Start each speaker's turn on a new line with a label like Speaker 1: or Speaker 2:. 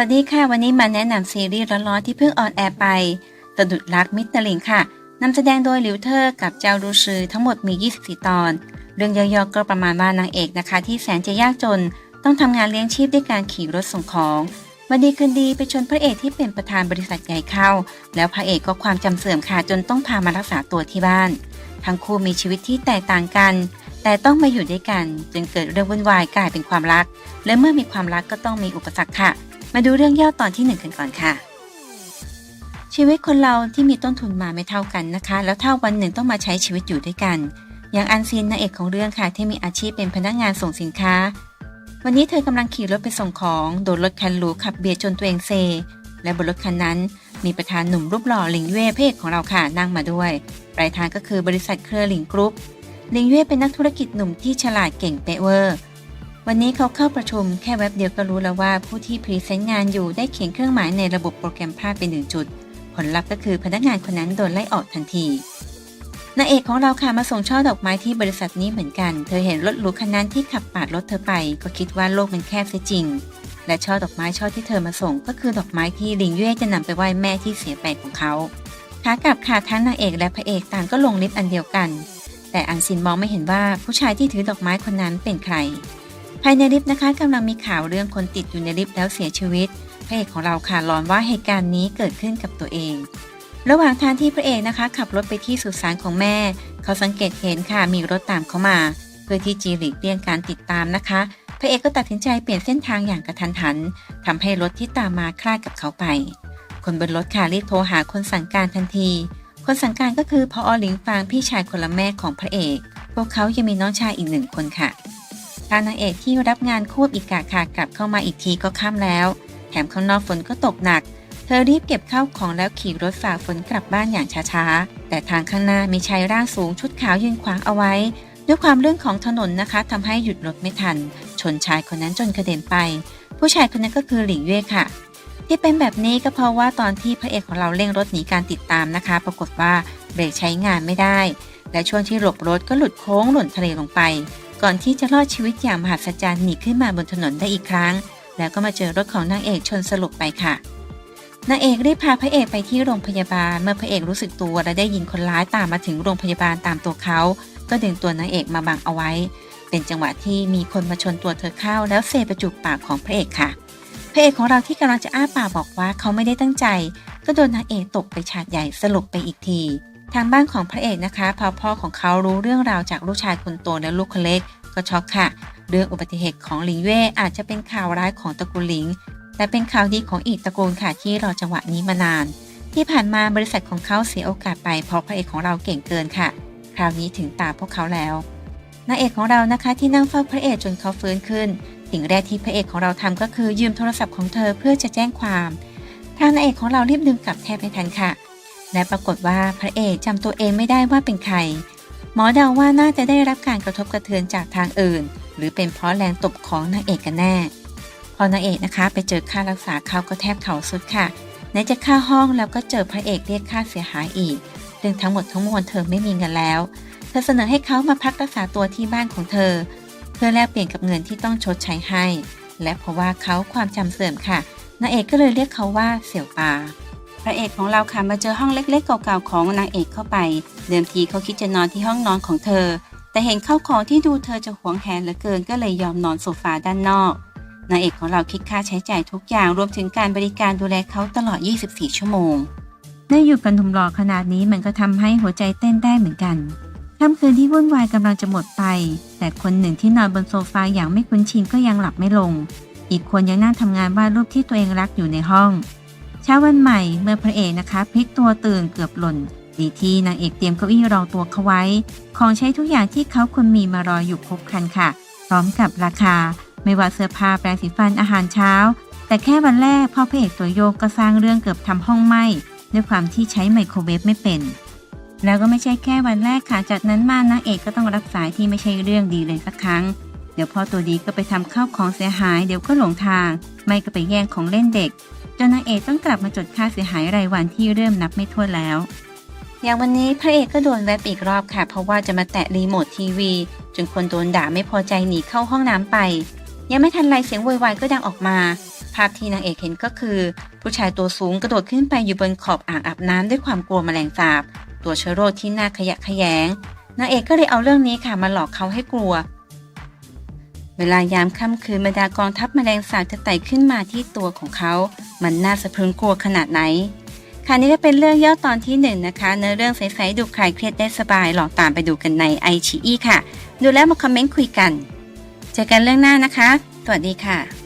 Speaker 1: วัสดีค่ะ วันนี้มาแนะนำซีรีส์ร้อนๆที่เพิ่งออนแอร์ไปตะดุดรักมิตรลิงค่ะนำแสดงโดยหลิวเทอร์กับเจ้ารูซือทั้งหมดมี 24 ตอน เรื่องย่อๆก็ประมาณว่านางเอกนะคะ ที่แสนจะยากจน ต้องทำงานเลี้ยงชีพด้วยการขี่รถส่งของ วันดีคืนดีไปชนพระเอกที่เป็นประธานบริษัทใหญ่เข้า แล้วพระเอกก็ความจำเสื่อมค่ะจนต้องพามารักษาตัวที่บ้าน ทั้งคู่มีชีวิตที่แตกต่างกันแต่ต้องมาอยู่ด้วยกันจนเกิดเรื่องวุ่นวายกลายเป็นความรัก และเมื่อมีความรักก็ต้องมีอุปสรรคค่ะ มาดูเรื่องย่อตอนที่หนึ่งกันก่อนค่ะ ชีวิตคนเราที่มีต้นทุนมาไม่เท่ากันนะคะ แล้วถ้าวันหนึ่งต้องมาใช้ชีวิตอยู่ด้วยกัน อย่างอันซีนนางเอกของเรื่องค่ะ ที่มีอาชีพเป็นพนักงานส่งสินค้า วันนี้เธอกำลังขี่รถไปส่งของโดนรถคันหรูขับเบียดจนตัวเองเซ และบนรถคันนั้น มีประธานหนุ่มรูปหล่อหลิงเย่เอกของเราค่ะนั่งมาด้วยปลายทางก็คือบริษัทเครือหลิงกรุ๊ปหลิงเย่เป็นนักธุรกิจหนุ่มที่ฉลาดเก่งเป๊ะเวอร์ วันนี้เขาเข้าประชุมแค่แว็บเดียวก็รู้แล้วว่าผู้ที่พรีเซนต์งานอยู่ได้เขียนเครื่องหมายในระบบโปรแกรมพลาดไปหนึ่งจุด ผลลัพธ์ก็คือพนักงานคนนั้นโดนไล่ออกทันทีนางเอกของเราค่ะมาส่งช่อดอกไม้ที่บริษัทนี้เหมือนกัน เธอเห็นรถหรูคันนั้นที่ขับปาดรถเธอไป ก็คิดว่าโลกมันแคบเสียจริง และช่อดอกไม้ช่อที่เธอมาส่ง ก็คือดอกไม้ที่ลิงเย่จะนำไปไหว้แม่ที่เสียไปของเขาขากลับค่ะทั้งนางเอกและพระเอกต่างก็ลงลิฟต์อันเดียวกัน แต่อันซินมองไม่เห็นว่าผู้ชายที่ถือดอกไม้คนนั้นเป็นใคร ภายในลิฟต์นะคะกำลังมีข่าวเรื่องคนติดอยู่ในลิฟต์แล้วเสียชีวิต พระเอกของเราค่ะร้อนว่าเหตุการณ์นี้เกิดขึ้นกับตัวเอง ระหว่างทางที่พระเอกนะคะ ขับรถไปที่สุสานของแม่ เขาสังเกตเห็นค่ะมีรถตามเขามา เพื่อที่จีหลีกเลี่ยงการติดตามนะคะ พระเอกก็ตัดสินใจเปลี่ยนเส้นทางอย่างกระทันหันทำให้รถที่ตามมาคลาดกับเขาไป คนบนรถค่ะรีบโทรหาคนสั่งการทันที คนสั่งการก็คือพออหลิงฟางพี่ชายคนละแม่ของพระเอก พวกเขายังมีน้องชายอีกหนึ่งคนค่ะางนางเอกที่รับงานควบอีกกะค่ะกลับเข้ามาอีกทีก็ค่ำแล้ว แถมข้างนอกฝนก็ตกหนัก เธอรีบเก็บข้าวของแล้วขี่รถฝ่าฝนกลับบ้านอย่างช้าๆ แต่ทางข้างหน้ามีชายร่างสูงชุดขาวยืนขวางเอาไว้ ด้วยความเรื่องของถนนนะคะทำให้หยุดรถไม่ทัน ชนชายคนนั้นจนกระเด็นไป ผู้ชายคนนั้นก็คือหลิงเย่ค่ะ ที่เป็นแบบนี้ก็เพราะว่าตอนที่พระเอกของเราเร่งรถหนีการติดตามนะคะ ปรากฏว่าเบรกใช้งานไม่ได้ และช่วงที่หลบรถก็หลุดโค้งหล่นทะเลลงไป ก่อนที่จะรอดชีวิตอย่างมหัศจรรย์หนีขึ้นมาบนถนนได้อีกครั้ง แล้วก็มาเจอรถของนางเอกชนสลบไปค่ะนางเอกรีบพาพระเอกไปที่โรงพยาบาล เมื่อพระเอกรู้สึกตัวและได้ยินคนร้ายตามมาถึงโรงพยาบาลตามตัวเขา ก็ดึงตัวนางเอกมาบังเอาไว้ เป็นจังหวะที่มีคนมาชนตัวเธอเข้า แล้วเซประจุปากของพระเอกค่ะ พระเอกของเราที่กำลังจะอ้าปากบอกว่าเขาไม่ได้ตั้งใจ ก็โดนนางเอกตกไปฉาดใหญ่สลบไปอีกที ทางบ้านของพระเอกนะคะพอพ่อของเขารู้เรื่องราวจากลูกชายคนโตและลูกคนเล็ก ก็ช็อกค่ะ เรื่องอุบัติเหตุของหลิงเว่อาจจะเป็นข่าวร้ายของตระกูลหลิง แต่เป็นข่าวดีของอีกตระกูลค่ะที่รอจังหวะนี้มานาน ที่ผ่านมาบริษัทของเขาเสียโอกาสไปเพราะพระเอกของเราเก่งเกินค่ะ คราวนี้ถึงตาพวกเขาแล้วนางเอกของเรานะคะที่นั่งเฝ้าพระเอกจนเขาฟื้นขึ้น สิ่งแรกที่พระเอกของเราทำก็คือยืมโทรศัพท์ของเธอเพื่อจะแจ้งความ ทางนางเอกของเรารีบดึงกลับแทบไม่ทันค่ะ และปรากฏว่าพระเอกจำตัวเองไม่ได้ว่าเป็นใคร หมอเดาว่าน่าจะได้รับการกระทบกระเทือนจากทางอื่น หรือเป็นเพราะแรงตบของนางเอกกันแน่ พอนางเอกนะคะไปเจอค่ารักษาเขาก็แทบเข่าสุดค่ะไหนจะค่าห้องแล้วก็เจอพระเอกเรียกค่าเสียหายอีกเรื่องทั้งหมดทั้งมวลเธอไม่มีเงินแล้ว เธอเสนอให้เขามาพักรักษาตัวที่บ้านของเธอ เพื่อแลกเปลี่ยนกับเงินที่ต้องชดใช้ให้ และเพราะว่าเขาความจำเสื่อมค่ะนางเอกก็เลยเรียกเขาว่าเสี่ยวปา พระเอกของเราค่ะมาเจอห้องเล็กๆ เก่าๆของนางเอกเข้าไป เดิมทีเขาคิดจะนอนที่ห้องนอนของเธอ แต่เห็นเข้าของที่ดูเธอจะหวงแหนเหลือเกินก็เลยยอมนอนโซฟาด้านนอกนางเอกของเราคิดค่าใช้จ่ายทุกอย่างรวมถึงการบริการดูแลเขาตลอด 24 ชั่วโมงเมื่ออยู่กันทุมรอขนาดนี้มันก็ทำให้หัวใจเต้นได้เหมือนกันค่ำคืนที่วุ่นวายกำลังจะหมดไป แต่คนหนึ่งที่นอนบนโซฟาอย่างไม่คุ้นชินก็ยังหลับไม่ลง อีกคนยังนั่งทำงานวาดรูปที่ตัวเองรักอยู่ในห้อง เช้าวันใหม่เมื่อพระเอกนะคะพลิกตัวตื่นเกือบหล่นดีที่นางเอกเตรียมเก้าอี้รองตัวเขาไว้ ของใช้ทุกอย่างที่เขาควรมีมารออยู่ครบครันค่ะ พร้อมกับราคา ไม่ว่าเสื้อผ้าแปรงสีฟันอาหารเช้า แต่แค่วันแรกพ่อพระเอกตัวโยกก็สร้างเรื่องเกือบทำห้องไหม้ด้วยความที่ใช้ไมโครเวฟไม่เป็น แล้วก็ไม่ใช่แค่วันแรกค่ะ จากนั้นมานางเอกก็ต้องรับสายที่ไม่ใช่เรื่องดีเลยสักครั้ง เดี๋ยวพ่อตัวดีก็ไปทำข้าวของเสียหาย เดี๋ยวก็หลงทาง ไม่ก็ไปแย่งของเล่นเด็ก นนางเอกต้องกลับมาจดค่าเสียหายรายวันที่เริ่มนับไม่ถ้วแล้ว อย่างวันนี้พระเอกก็โดนแวบอีกรอบค่ะ เพราะว่าจะมาแตะรีโมททีวี จนคนโดนด่าไม่พอใจหนีเข้าห้องน้ำไป ยังไม่ทันไรเสียงโวยวายก็ดังออกมา ภาพที่นางเอกเห็นก็คือ ผู้ชายตัวสูงกระโดดขึ้นไปอยู่บนขอบอ่างอาบน้ำด้วยความกลัวแมลงสาบ ตัวเชื้อโรคที่น่าขยะแขยงนางเอกก็เลยเอาเรื่องนี้ค่ะมาหลอกเขาให้กลัวเวลายามค่ำคืนบรรดากองทัพแมลงสาบจะไต่ขึ้นมาที่ตัวของเขา มันน่าสะพรึงกลัวขนาดไหน ค่ะนี่ก็เป็นเรื่องย่อตอนที่หนึ่งนะคะ เนื้อเรื่องใสๆดูใครเครียดได้สบายลองตามไปดูกันในไอชีอีค่ะ ดูแล้วมาคอมเมนต์คุยกัน เจอกันเรื่องหน้านะคะ สวัสดีค่ะ